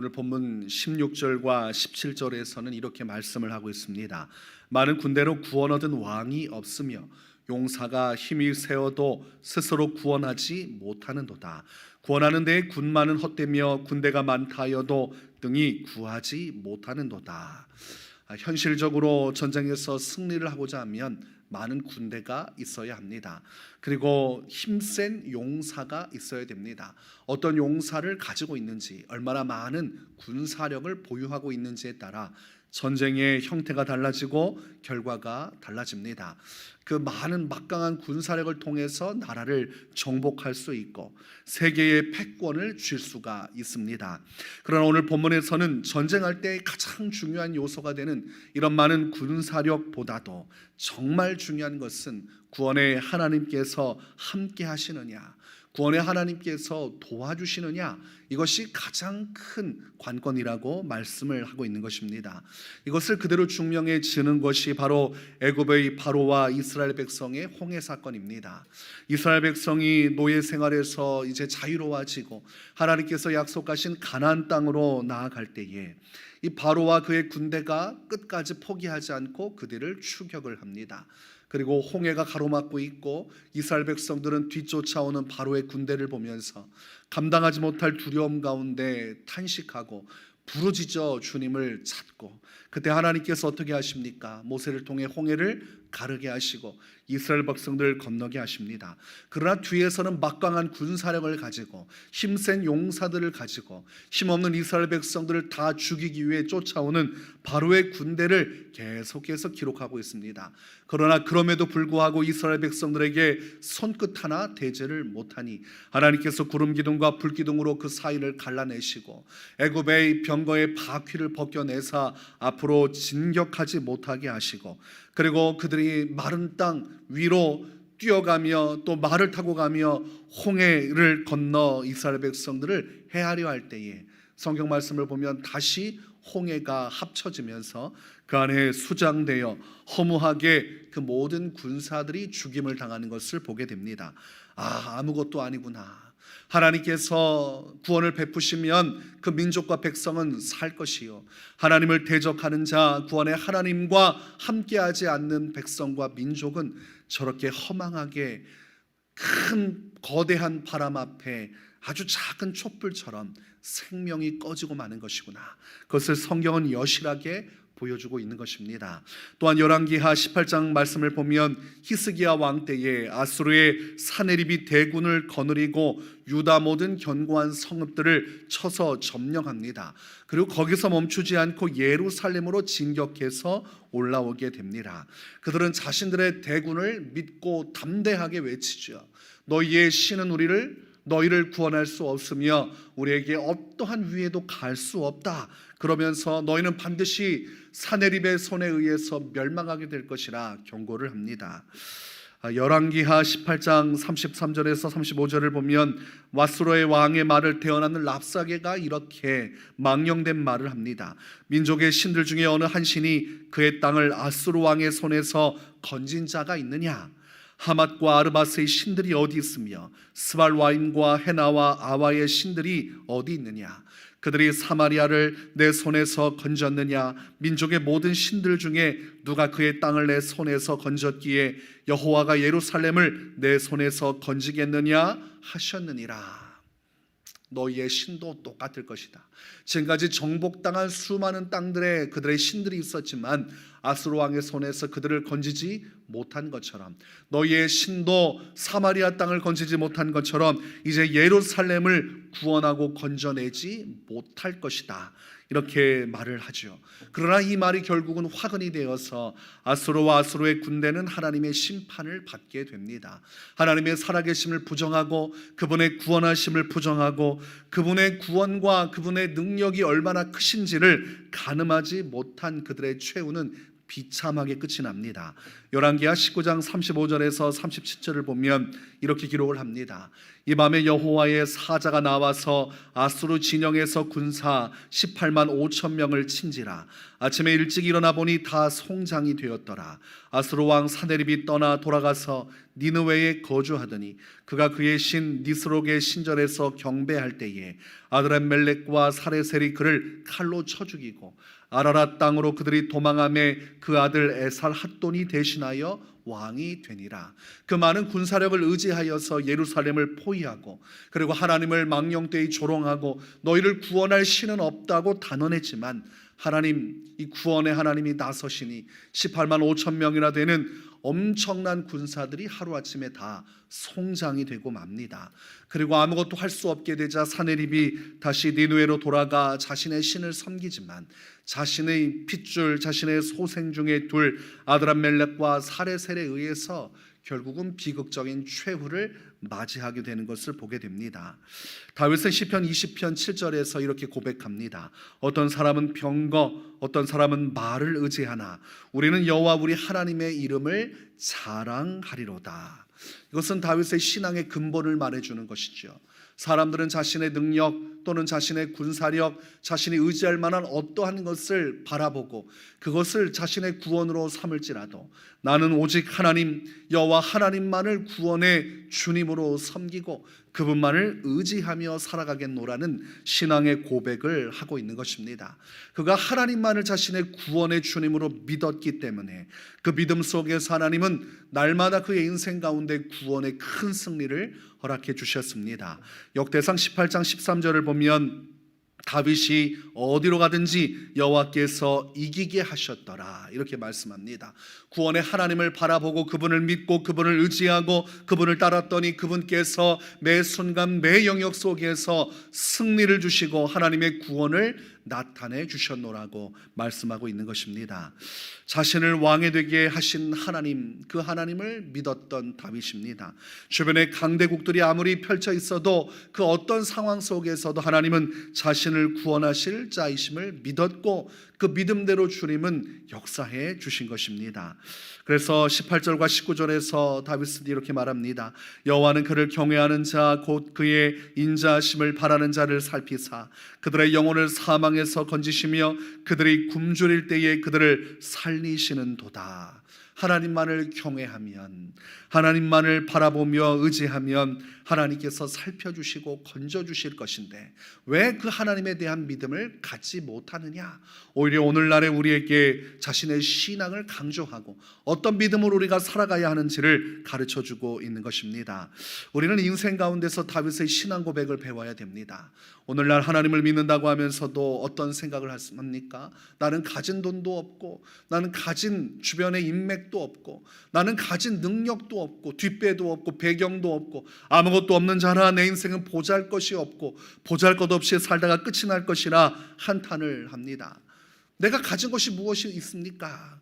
오늘 본문 16절과 17절에서는 이렇게 말씀을 하고 있습니다. 많은 군대로 구원 얻은 왕이 없으며 용사가 힘이 세어도 스스로 구원하지 못하는도다. 구원하는 데에 군마는 헛되며 군대가 많다 하여도 등이 구하지 못하는도다. 아, 현실적으로 전쟁에서 승리를 하고자 하면 많은 군대가 있어야 합니다. 그리고 힘센 용사가 있어야 됩니다. 어떤 용사를 가지고 있는지, 얼마나 많은 군사력을 보유하고 있는지에 따라 전쟁의 형태가 달라지고 결과가 달라집니다. 그 많은 막강한 군사력을 통해서 나라를 정복할 수 있고 세계의 패권을 쥘 수가 있습니다. 그러나 오늘 본문에서는 전쟁할 때 가장 중요한 요소가 되는 이런 많은 군사력보다도 정말 중요한 것은 구원의 하나님께서 함께 하시느냐, 구원의 하나님께서 도와주시느냐 이것이 가장 큰 관건이라고 말씀을 하고 있는 것입니다. 이것을 그대로 증명해 지는 것이 바로 애굽의 바로와 이스라엘 백성의 홍해 사건입니다. 이스라엘 백성이 노예 생활에서 이제 자유로워지고 하나님께서 약속하신 가나안 땅으로 나아갈 때에 이 바로와 그의 군대가 끝까지 포기하지 않고 그들을 추격을 합니다. 그리고 홍해가 가로막고 있고 이스라엘 백성들은 뒤쫓아오는 바로의 군대를 보면서 감당하지 못할 두려움 가운데 탄식하고 부르짖어 주님을 찾고 그때 하나님께서 어떻게 하십니까? 모세를 통해 홍해를 가르게 하시고 이스라엘 백성들을 건너게 하십니다. 그러나 뒤에서는 막강한 군사력을 가지고 힘센 용사들을 가지고 힘없는 이스라엘 백성들을 다 죽이기 위해 쫓아오는 바로의 군대를 계속해서 기록하고 있습니다. 그러나 그럼에도 불구하고 이스라엘 백성들에게 손끝 하나 대제를 못하니 하나님께서 구름 기둥과 불 기둥으로 그 사이를 갈라내시고 애굽의 병거의 바퀴를 벗겨내사 앞으로 진격하지 못하게 하시고 그리고 그들이 마른 땅 위로 뛰어가며 또 말을 타고 가며 홍해를 건너 이스라엘 백성들을 헤아려 할 때에 성경 말씀을 보면 다시 홍해가 합쳐지면서 그 안에 수장되어 허무하게 그 모든 군사들이 죽임을 당하는 것을 보게 됩니다. 아, 아무것도 아니구나. 하나님께서 구원을 베푸시면 그 민족과 백성은 살 것이요. 하나님을 대적하는 자, 구원의 하나님과 함께하지 않는 백성과 민족은 저렇게 허망하게 큰 거대한 바람 앞에 아주 작은 촛불처럼 생명이 꺼지고 마는 것이구나. 그것을 성경은 여실하게 보여주고 있는 것입니다. 또한 열왕기하 18장 말씀을 보면 히스기야 왕 때에 아수르의 사네립이 대군을 거느리고 유다 모든 견고한 성읍들을 쳐서 점령합니다. 그리고 거기서 멈추지 않고 예루살렘으로 진격해서 올라오게 됩니다. 그들은 자신들의 대군을 믿고 담대하게 외치죠. 너희의 신은 우리를 너희를 구원할 수 없으며 우리에게 어떠한 위에도 갈 수 없다. 그러면서 너희는 반드시 사내립의 손에 의해서 멸망하게 될 것이라 경고를 합니다. 아, 열왕기하 18장 33절에서 35절을 보면 와스로의 왕의 말을 태어나는 랍사게가 이렇게 망령된 말을 합니다. 민족의 신들 중에 어느 한 신이 그의 땅을 아수르 왕의 손에서 건진 자가 있느냐? 하맛과 아르바스의 신들이 어디 있으며 스발와임과 헤나와 아와의 신들이 어디 있느냐? 그들이 사마리아를 내 손에서 건졌느냐? 민족의 모든 신들 중에 누가 그의 땅을 내 손에서 건졌기에 여호와가 예루살렘을 내 손에서 건지겠느냐 하셨느니라. 너희의 신도 똑같을 것이다. 지금까지 정복당한 수많은 땅들에 그들의 신들이 있었지만 아수르 왕의 손에서 그들을 건지지 못한 것처럼 너희의 신도 사마리아 땅을 건지지 못한 것처럼 이제 예루살렘을 구원하고 건져내지 못할 것이다. 이렇게 말을 하죠. 그러나 이 말이 결국은 화근이 되어서 아수르와 아수르의 군대는 하나님의 심판을 받게 됩니다. 하나님의 살아계심을 부정하고 그분의 구원하심을 부정하고 그분의 구원과 그분의 능력이 얼마나 크신지를 가늠하지 못한 그들의 최후는 비참하게 끝이 납니다. 열왕기하 19장 35절에서 37절을 보면 이렇게 기록을 합니다. 이 밤에 여호와의 사자가 나와서 아수르 진영에서 군사 18만 5천 명을 친지라 아침에 일찍 일어나 보니 다 송장이 되었더라 아수르 왕 사네립이 떠나 돌아가서 니느웨에 거주하더니 그가 그의 신 니스록의 신전에서 경배할 때에 아드람 멜렉과 사레셀이 그를 칼로 쳐 죽이고 아라라 땅으로 그들이 도망함에 그 아들 에살 핫돈이 대신하여 왕이 되니라. 그 많은 군사력을 의지하여서 예루살렘을 포위하고 그리고 하나님을 망령되이 조롱하고 너희를 구원할 신은 없다고 단언했지만 하나님 이 구원의 하나님이 나서시니 18만 5천 명이나 되는 엄청난 군사들이 하루아침에 다 송장이 되고 맙니다. 그리고 아무것도 할 수 없게 되자 사네립이 다시 니누에로 돌아가 자신의 신을 섬기지만 자신의 핏줄 자신의 소생 중에 둘 아드람멜렉과 사레셀에 의해서 결국은 비극적인 최후를 맞이하게 되는 것을 보게 됩니다. 다윗은 시편 20편 7절에서 이렇게 고백합니다. 어떤 사람은 병거, 어떤 사람은 말을 의지하나 우리는 여호와 우리 하나님의 이름을 자랑하리로다. 이것은 다윗의 신앙의 근본을 말해 주는 것이죠. 사람들은 자신의 능력 또는 자신의 군사력, 자신이 의지할 만한 어떠한 것을 바라보고 그것을 자신의 구원으로 삼을지라도 나는 오직 하나님 여호와 하나님만을 구원의 주님으로 섬기고 그분만을 의지하며 살아가겠노라는 신앙의 고백을 하고 있는 것입니다. 그가 하나님만을 자신의 구원의 주님으로 믿었기 때문에 그 믿음 속에서 하나님은 날마다 그의 인생 가운데 구원의 큰 승리를 허락해 주셨습니다. 역대상 18장 13절을 보면 다윗이 어디로 가든지 여호와께서 이기게 하셨더라 이렇게 말씀합니다. 구원의 하나님을 바라보고 그분을 믿고 그분을 의지하고 그분을 따랐더니 그분께서 매 순간 매 영역 속에서 승리를 주시고 하나님의 구원을 나타내 주셨노라고 말씀하고 있는 것입니다. 자신을 왕이 되게 하신 하나님, 그 하나님을 믿었던 다윗입니다. 주변에 강대국들이 아무리 펼쳐 있어도 그 어떤 상황 속에서도 하나님은 자신을 구원하실 자이심을 믿었고 그 믿음대로 주님은 역사해 주신 것입니다. 그래서 18절과 19절에서 다윗은 이렇게 말합니다. 여호와는 그를 경외하는 자 곧 그의 인자하심을 바라는 자를 살피사 그들의 영혼을 사망 에서 건지시며 그들이 굶주릴 때에 그들을 살리시는 도다. 하나님만을 경외하면 하나님만을 바라보며 의지하면 하나님께서 살펴주시고 건져주실 것인데 왜 그 하나님에 대한 믿음을 갖지 못하느냐? 오히려 오늘날에 우리에게 자신의 신앙을 강조하고 어떤 믿음으로 우리가 살아가야 하는지를 가르쳐 주고 있는 것입니다. 우리는 인생 가운데서 다윗의 신앙 고백을 배워야 됩니다. 오늘날 하나님을 믿는다고 하면서도 어떤 생각을 합니까? 나는 가진 돈도 없고 나는 가진 주변의 인맥도 없고 나는 가진 능력도 없고 뒷배도 없고 배경도 없고 아무것도 없는 자라 내 인생은 보잘 것이 없고 보잘 것 없이 살다가 끝이 날 것이라 한탄을 합니다. 내가 가진 것이 무엇이 있습니까?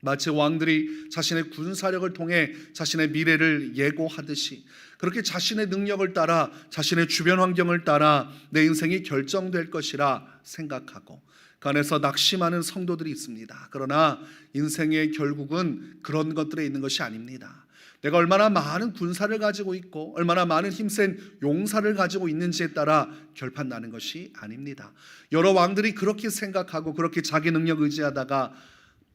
마치 왕들이 자신의 군사력을 통해 자신의 미래를 예고하듯이 그렇게 자신의 능력을 따라 자신의 주변 환경을 따라 내 인생이 결정될 것이라 생각하고 그 안에서 낙심하는 성도들이 있습니다. 그러나 인생의 결국은 그런 것들에 있는 것이 아닙니다. 내가 얼마나 많은 군사를 가지고 있고 얼마나 많은 힘센 용사를 가지고 있는지에 따라 결판 나는 것이 아닙니다. 여러 왕들이 그렇게 생각하고 그렇게 자기 능력 의지하다가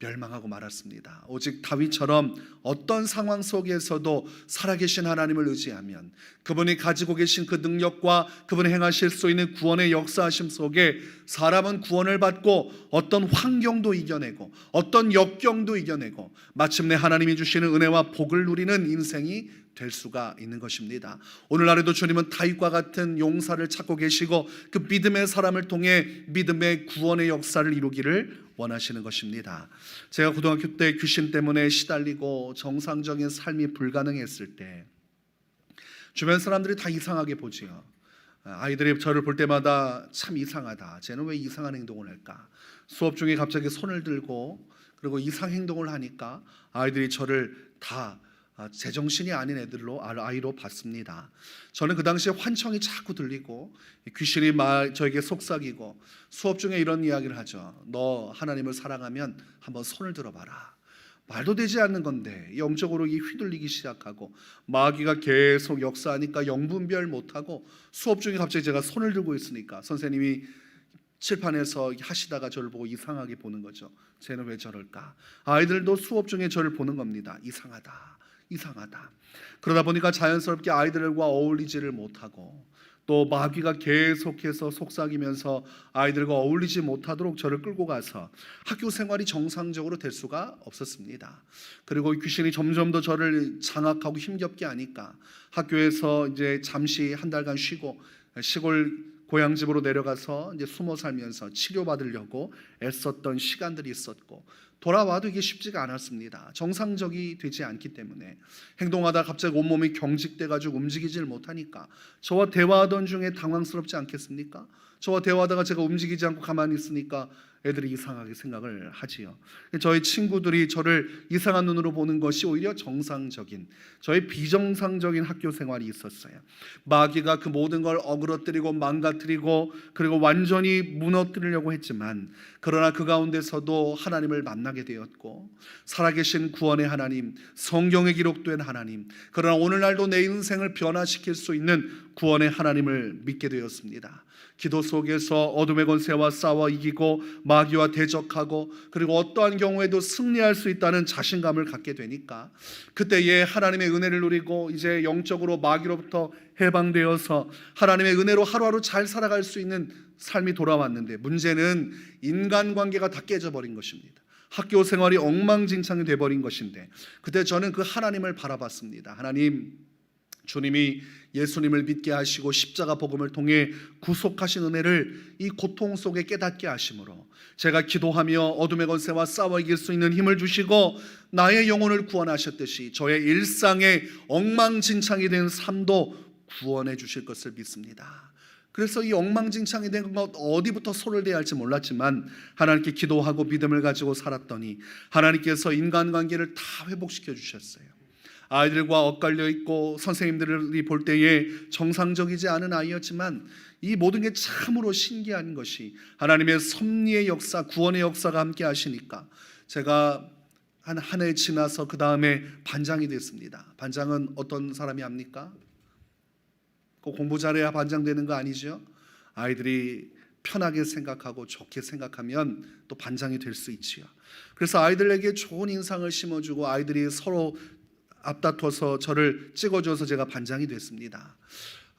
멸망하고 말았습니다. 오직 다윗처럼 어떤 상황 속에서도 살아계신 하나님을 의지하면 그분이 가지고 계신 그 능력과 그분이 행하실 수 있는 구원의 역사하심 속에 사람은 구원을 받고 어떤 환경도 이겨내고 어떤 역경도 이겨내고 마침내 하나님이 주시는 은혜와 복을 누리는 인생이 될 수가 있는 것입니다. 오늘 날에도 주님은 다윗과 같은 용사를 찾고 계시고 그 믿음의 사람을 통해 믿음의 구원의 역사를 이루기를 원하시는 것입니다. 제가 고등학교 때 귀신 때문에 시달리고 정상적인 삶이 불가능했을 때 주변 사람들이 다 이상하게 보지요. 아이들이 저를 볼 때마다 참 이상하다. 쟤는 왜 이상한 행동을 할까? 수업 중에 갑자기 손을 들고 그리고 이상 행동을 하니까 아이들이 저를 다 아, 제정신이 아닌 애들로 아, 아이로 봤습니다. 저는 그 당시에 환청이 자꾸 들리고 귀신이 말 저에게 속삭이고 수업 중에 이런 이야기를 하죠. 너 하나님을 사랑하면 한번 손을 들어봐라. 말도 되지 않는 건데 영적으로 이 휘둘리기 시작하고 마귀가 계속 역사하니까 영분별 못하고 수업 중에 갑자기 제가 손을 들고 있으니까 선생님이 칠판에서 하시다가 저를 보고 이상하게 보는 거죠. 쟤는 왜 저럴까? 아이들도 수업 중에 저를 보는 겁니다. 이상하다. 이상하다. 그러다 보니까 자연스럽게 아이들과 어울리지를 못하고 또 마귀가 계속해서 속삭이면서 아이들과 어울리지 못하도록 저를 끌고 가서 학교 생활이 정상적으로 될 수가 없었습니다. 그리고 귀신이 점점 더 저를 장악하고 힘겹게 하니까 학교에서 이제 잠시 한 달간 쉬고 시골 고향 집으로 내려가서 이제 숨어 살면서 치료받으려고 애썼던 시간들이 있었고 돌아와도 이게 쉽지가 않았습니다. 정상적이 되지 않기 때문에 행동하다 갑자기 온몸이 경직돼 가지고 움직이질 못하니까 저와 대화하던 중에 당황스럽지 않겠습니까? 저와 대화하다가 제가 움직이지 않고 가만히 있으니까 애들이 이상하게 생각을 하지요. 저희 친구들이 저를 이상한 눈으로 보는 것이 오히려 정상적인 저의 비정상적인 학교 생활이 있었어요. 마귀가 그 모든 걸 어그러뜨리고 망가뜨리고 그리고 완전히 무너뜨리려고 했지만 그러나 그 가운데서도 하나님을 만나게 되었고 살아계신 구원의 하나님, 성경에 기록된 하나님, 그러나 오늘날도 내 인생을 변화시킬 수 있는 구원의 하나님을 믿게 되었습니다. 기도 속에서 어둠의 권세와 싸워 이기고 마귀와 대적하고 그리고 어떠한 경우에도 승리할 수 있다는 자신감을 갖게 되니까 그때에 하나님의 은혜를 누리고 이제 영적으로 마귀로부터 해방되어서 하나님의 은혜로 하루하루 잘 살아갈 수 있는 삶이 돌아왔는데 문제는 인간관계가 다 깨져버린 것입니다. 학교 생활이 엉망진창이 돼버린 것인데 그때 저는 그 하나님을 바라봤습니다. 하나님 주님이 예수님을 믿게 하시고 십자가 복음을 통해 구속하신 은혜를 이 고통 속에 깨닫게 하심으로 제가 기도하며 어둠의 권세와 싸워 이길 수 있는 힘을 주시고 나의 영혼을 구원하셨듯이 저의 일상의 엉망진창이 된 삶도 구원해 주실 것을 믿습니다. 그래서 이 엉망진창이 된 것 어디부터 손을 대야 할지 몰랐지만 하나님께 기도하고 믿음을 가지고 살았더니 하나님께서 인간관계를 다 회복시켜 주셨어요. 아이들과 엇갈려 있고 선생님들이 볼 때에 정상적이지 않은 아이였지만 이 모든 게 참으로 신기한 것이 하나님의 섭리의 역사, 구원의 역사가 함께 하시니까 제가 한 한 해 지나서 그 다음에 반장이 됐습니다. 반장은 어떤 사람이 합니까? 꼭 공부 잘해야 반장 되는 거 아니죠? 아이들이 편하게 생각하고 좋게 생각하면 또 반장이 될 수 있지요. 그래서 아이들에게 좋은 인상을 심어주고 아이들이 서로 앞다퉈서 저를 찍어줘서 제가 반장이 됐습니다.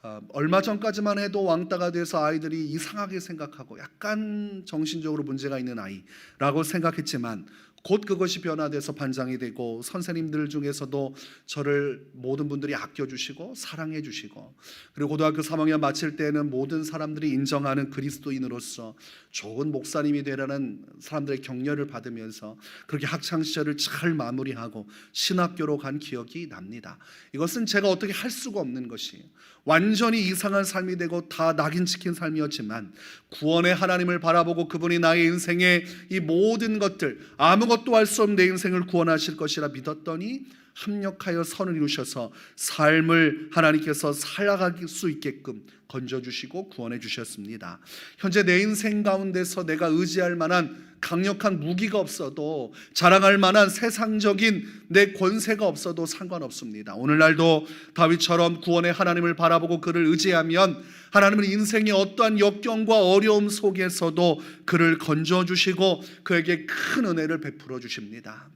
어, 얼마 전까지만 해도 왕따가 돼서 아이들이 이상하게 생각하고 약간 정신적으로 문제가 있는 아이라고 생각했지만 곧 그것이 변화돼서 반장이 되고 선생님들 중에서도 저를 모든 분들이 아껴주시고 사랑해주시고 그리고 고등학교 3학년 마칠 때는 모든 사람들이 인정하는 그리스도인으로서 좋은 목사님이 되라는 사람들의 격려를 받으면서 그렇게 학창 시절을 잘 마무리하고 신학교로 간 기억이 납니다. 이것은 제가 어떻게 할 수가 없는 것이에요. 완전히 이상한 삶이 되고 다 낙인 찍힌 삶이었지만 구원의 하나님을 바라보고 그분이 나의 인생의 이 모든 것들 아무것도 할 수 없는 내 인생을 구원하실 것이라 믿었더니 합력하여 선을 이루셔서 삶을 하나님께서 살아갈 수 있게끔 건져주시고 구원해 주셨습니다. 현재 내 인생 가운데서 내가 의지할 만한 강력한 무기가 없어도 자랑할 만한 세상적인 내 권세가 없어도 상관없습니다. 오늘날도 다윗처럼 구원의 하나님을 바라보고 그를 의지하면 하나님은 인생의 어떠한 역경과 어려움 속에서도 그를 건져 주시고 그에게 큰 은혜를 베풀어 주십니다.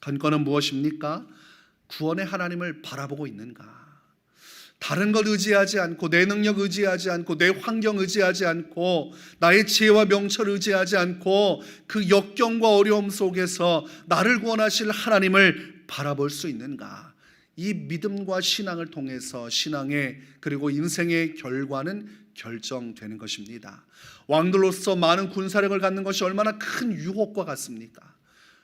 건건은 무엇입니까? 구원의 하나님을 바라보고 있는가? 다른 것 의지하지 않고 내 능력 의지하지 않고 내 환경 의지하지 않고 나의 지혜와 명철 의지하지 않고 그 역경과 어려움 속에서 나를 구원하실 하나님을 바라볼 수 있는가? 이 믿음과 신앙을 통해서 신앙의 그리고 인생의 결과는 결정되는 것입니다. 왕들로서 많은 군사력을 갖는 것이 얼마나 큰 유혹과 같습니까?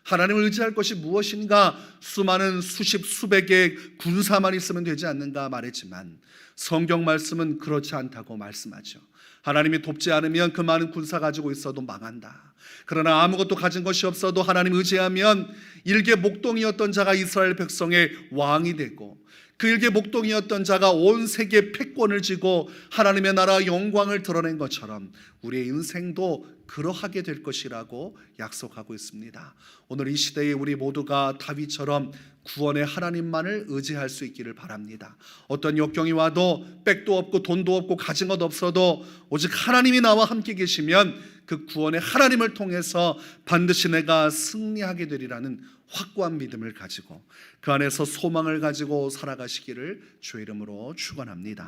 하나님을 의지할 것이 무엇인가 수많은 수십 수백의 군사만 있으면 되지 않는가 말했지만 성경 말씀은 그렇지 않다고 말씀하죠. 하나님이 돕지 않으면 그 많은 군사 가지고 있어도 망한다. 그러나 아무것도 가진 것이 없어도 하나님 의지하면 일개 목동이었던 자가 이스라엘 백성의 왕이 되고 그 일개 목동이었던 자가 온 세계 패권을 쥐고 하나님의 나라 영광을 드러낸 것처럼 우리의 인생도 그러하게 될 것이라고 약속하고 있습니다. 오늘 이 시대에 우리 모두가 다윗처럼 구원의 하나님만을 의지할 수 있기를 바랍니다. 어떤 역경이 와도 백도 없고 돈도 없고 가진 것 없어도 오직 하나님이 나와 함께 계시면 그 구원의 하나님을 통해서 반드시 내가 승리하게 되리라는 확고한 믿음을 가지고 그 안에서 소망을 가지고 살아가시기를 주의 이름으로 축원합니다.